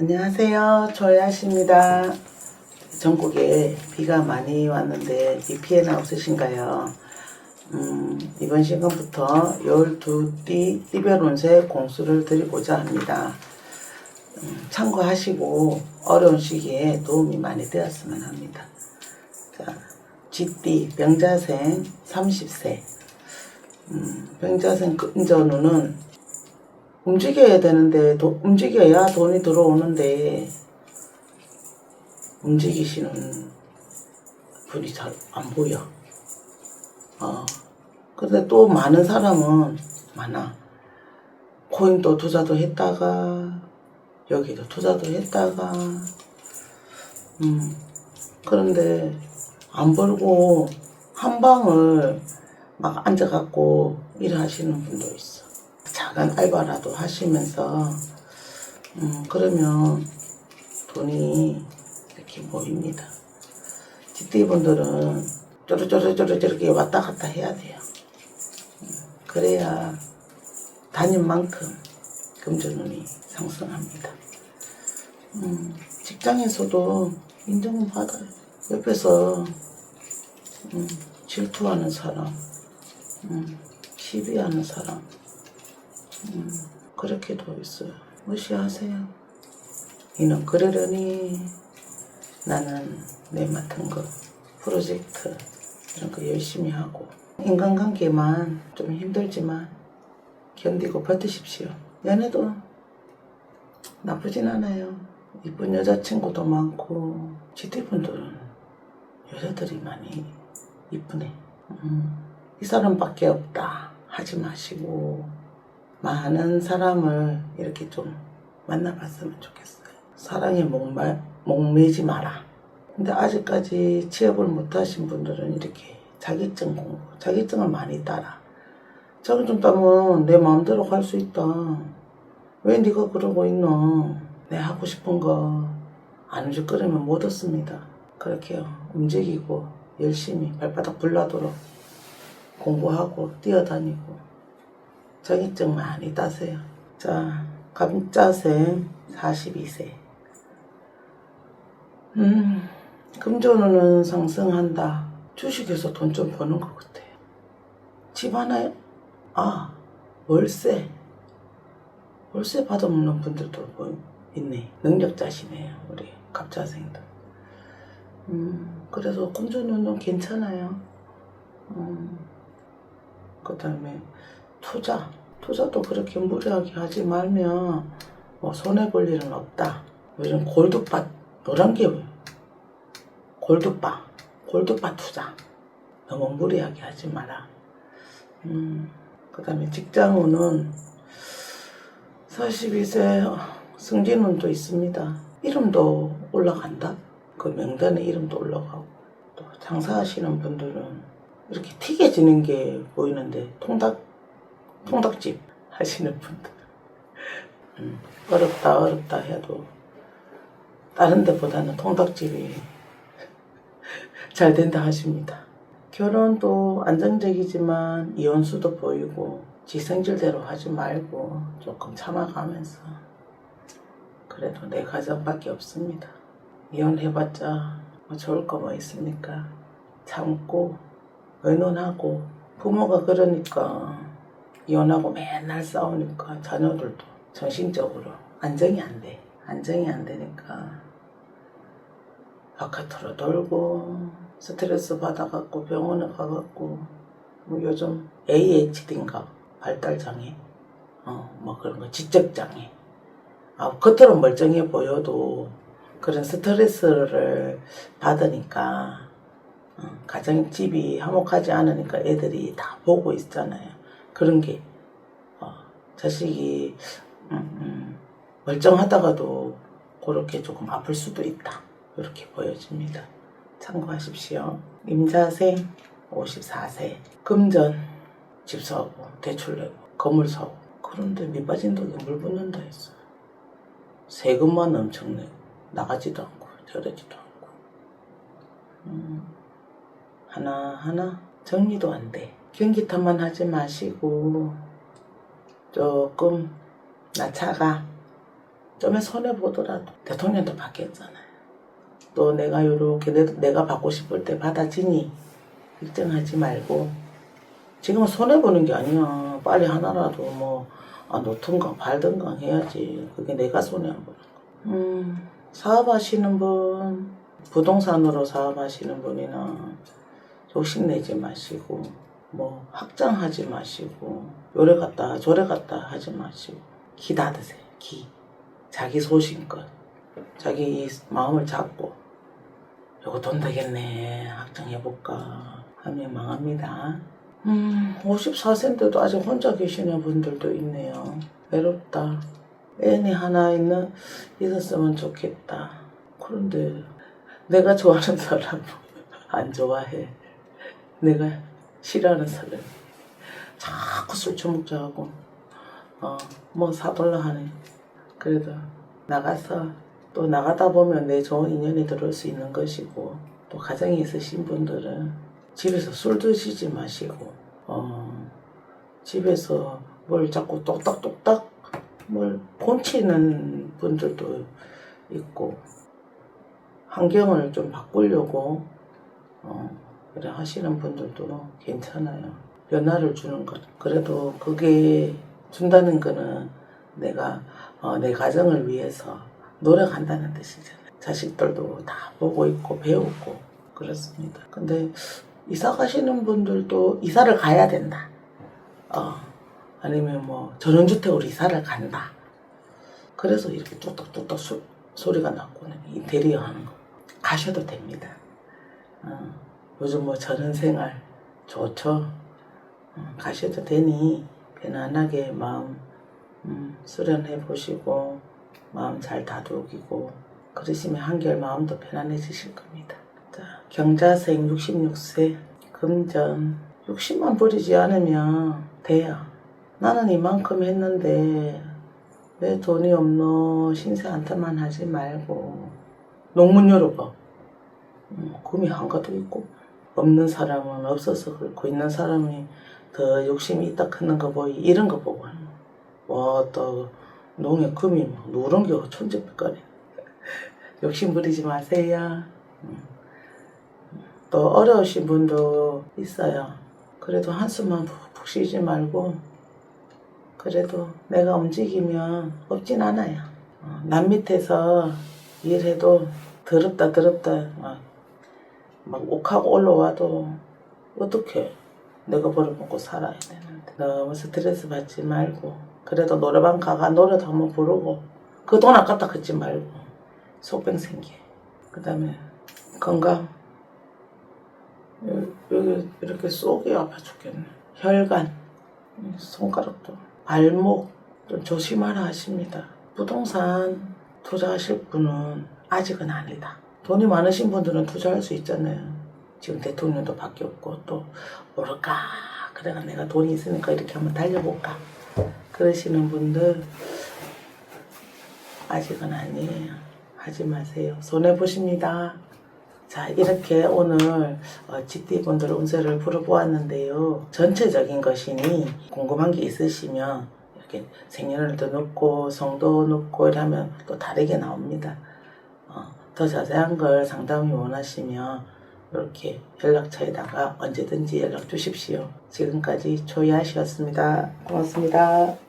안녕하세요. 조야씨입니다. 전국에 비가 많이 왔는데 비 피해는 없으신가요? 음, 이번 시간부터 12띠 이별 운세 공수를 드리고자 합니다. 음, 참고하시고 어려운 시기에 도움이 많이 되었으면 합니다. 자, 쥐띠 병자생 30세 음, 병자생 금전운은 움직여야 되는데 도- 움직여야 돈이 들어오는데 움직이시는 분이 잘 안 보여. 어. 근데 또 많은 사람은 많아. 코인도 투자도 했다가 여기도 투자도 했다가 음 그런데 안 벌고 한 방을 막 앉아갖고 일하시는 분도 있어. 작은 알바라도 하시면서 음, 그러면 돈이 이렇게 모입니다. 지띠분들은 쪼르쪼르쪼르 게 왔다 갔다 해야 돼요. 음, 그래야 다닌 만큼 금전운이 상승합니다. 음, 직장에서도 인정은 받아요. 옆에서 음, 질투하는 사람, 음, 시비하는 사람, 음, 그렇게도 있어요. 무시하세요. 이는 그러려니 나는 내 맡은 거, 프로젝트 이런 거 열심히 하고 인간관계만 좀 힘들지만 견디고 버티십시오. 연애도 나쁘진 않아요. 이쁜 여자친구도 많고 지대분들은 여자들이 많이 이쁘네. 음, 이 사람밖에 없다 하지 마시고 많은 사람을 이렇게 좀 만나봤으면 좋겠어요. 사랑에 목말, 목매지 마라. 근데 아직까지 취업을 못하신 분들은 이렇게 자격증 공부, 자격증을 많이 따라. 자격증 따면 내 마음대로 갈수 있다. 왜 네가 그러고 있노? 내 하고 싶은 거안 움직거리면 못 얻습니다. 그렇게요. 움직이고 열심히 발바닥 불나도록 공부하고 뛰어다니고 자격증 많이 따세요. 자, 감자생 42세. 음, 금전운은 상승한다. 주식에서 돈 좀 버는 것 같아요. 집 하나에, 아, 월세. 월세 받아먹는 분들도 뭐 있네. 능력자시네요, 우리 갑자생들. 음, 그래서 금전운은 괜찮아요. 음, 그 다음에 투자. 투자도 그렇게 무리하게 하지 말면 뭐 손해볼 일은 없다. 요즘 골드바, 노란 게? 골드바. 골드바 투자. 너무 무리하게 하지 마라. 음, 그 다음에 직장운은 42세 승진운도 있습니다. 이름도 올라간다. 그 명단에 이름도 올라가고 또 장사하시는 분들은 이렇게 튀겨지는 게 보이는데 통닭 통닭집 하시는 분들 음, 어렵다 어렵다 해도 다른 데보다는 통닭집이 잘 된다 하십니다. 결혼도 안정적이지만 이혼수도 보이고 지성질대로 하지 말고 조금 참아가면서 그래도 내 가정밖에 없습니다. 이혼해봤자 뭐 좋을 거 뭐 있습니까? 참고 의논하고 부모가 그러니까 이혼하고 맨날 싸우니까 자녀들도 정신적으로 안정이 안 돼. 안정이 안 되니까 바깥으로 돌고 스트레스 받아갖고 병원에 가갖고 뭐 요즘 AHD인가 발달장애 어 뭐 그런 거 지적장애 아 겉으로 멀쩡해 보여도 그런 스트레스를 받으니까 어, 가정집이 화목하지 않으니까 애들이 다 보고 있잖아요. 그런 게 어, 자식이 음, 음, 멀쩡하다가도 그렇게 조금 아플 수도 있다. 이렇게 보여집니다. 참고하십시오. 임자생 54세 금전 집 사고 대출 내고 건물 사고 그런데 밑빠진 돈에 물 붓는다 했어. 세금만 엄청 내고 나가지도 않고 저러지도 않고 음, 하나하나 정리도 안 돼. 경기 탓만 하지 마시고 조금 나차가 좀에 손해 보더라도 대통령도 바뀌었잖아요. 또 내가 요렇게 내, 내가 받고 싶을 때 받아지니 걱정하지 말고 지금은 손해 보는 게 아니야. 빨리 하나라도 뭐 아, 놓든가 팔든가 해야지. 그게 내가 손해 안 보는 거. 음, 사업하시는 분, 부동산으로 사업하시는 분이나 욕심내지 마시고 뭐 확장하지 마시고 요래 갔다 저래 갔다 하지 마시고 기 닫으세요. 기. 자기 소신껏 자기 마음을 잡고 요거 돈 되겠네 확장해볼까 하면 망합니다. 음 54세인데도 아직 혼자 계시는 분들도 있네요. 외롭다. 애인이 하나 있는 있었으면 좋겠다. 그런데 내가 좋아하는 사람 안 좋아해. 내가 싫어하는 사람 자꾸 술 처먹자 하고 어 뭐 사돌라 하네. 그래도 나가서 또 나가다 보면 내 좋은 인연이 들어올 수 있는 것이고 또 가정이 있으신 분들은 집에서 술 드시지 마시고 어 집에서 뭘 자꾸 똑딱똑딱 뭘 본치는 분들도 있고 환경을 좀 바꾸려고 어 그래 하시는 분들도 괜찮아요. 변화를 주는 것. 그래도 그게 준다는 거는 내가 어, 내 가정을 위해서 노력한다는 뜻이잖아요. 자식들도 다 보고 있고 배우고 그렇습니다. 근데 이사 가시는 분들도 이사를 가야 된다. 어, 아니면 뭐 전원주택으로 이사를 간다. 그래서 이렇게 뚝뚝뚝뚝 소, 소리가 났고는 인테리어 하는 거 가셔도 됩니다. 어, 요즘 뭐 전원생활 좋죠. 어, 가셔도 되니 편안하게 마음 음, 수련해 보시고 마음 잘 다독이고 그러시면 한결 마음도 편안해지실 겁니다. 자, 경자생 66세 금전 60만 버리지 않으면 돼요. 나는 이만큼 했는데 왜 돈이 없노 신세한테만 하지 말고 농문 열어봐. 음, 금이 한가득 있고 없는 사람은 없어서 그렇고 있는 사람이 더 욕심이 있다 크는 거 보이 이런 거 보고 하는 거. 와또 농에 금이 막 누런 게 천지빛깔이 욕심 부리지 마세요. 음. 또 어려우신 분도 있어요. 그래도 한숨만 푹푹 쉬지 말고 그래도 내가 움직이면 없진 않아요. 어, 남 밑에서 일해도 더럽다 더럽다 막, 막 옥하고 올라와도 어떻게 내가 벌어먹고 살아야 되는데. 너무 스트레스 받지 말고. 그래도 노래방 가가 노래도 한번 부르고 그 돈 아깝다 걷지 말고. 속병 생기 그 다음에 건강. 여기, 이렇게 속이 아파 죽겠네. 혈관. 이 손가락도. 발목 좀 조심하라 하십니다. 부동산 투자하실 분은 아직은 아니다 돈이 많으신 분들은 투자할 수 있잖아요. 지금 대통령도 바뀌었고 또 모를까. 그래가 내가 돈이 있으니까 이렇게 한번 달려볼까. 그러시는 분들 아직은 아니에요. 하지 마세요. 손해 보십니다. 자 이렇게 오늘 어, GT 분들 운세를 풀어보았는데요. 전체적인 것이니 궁금한 게 있으시면 이렇게 생년월일도 넣고 성도 넣고 이러면 또 다르게 나옵니다. 어, 더 자세한 걸 상담이 원하시면 이렇게 연락처에다가 언제든지 연락 주십시오. 지금까지 조이아씨였습니다. 고맙습니다.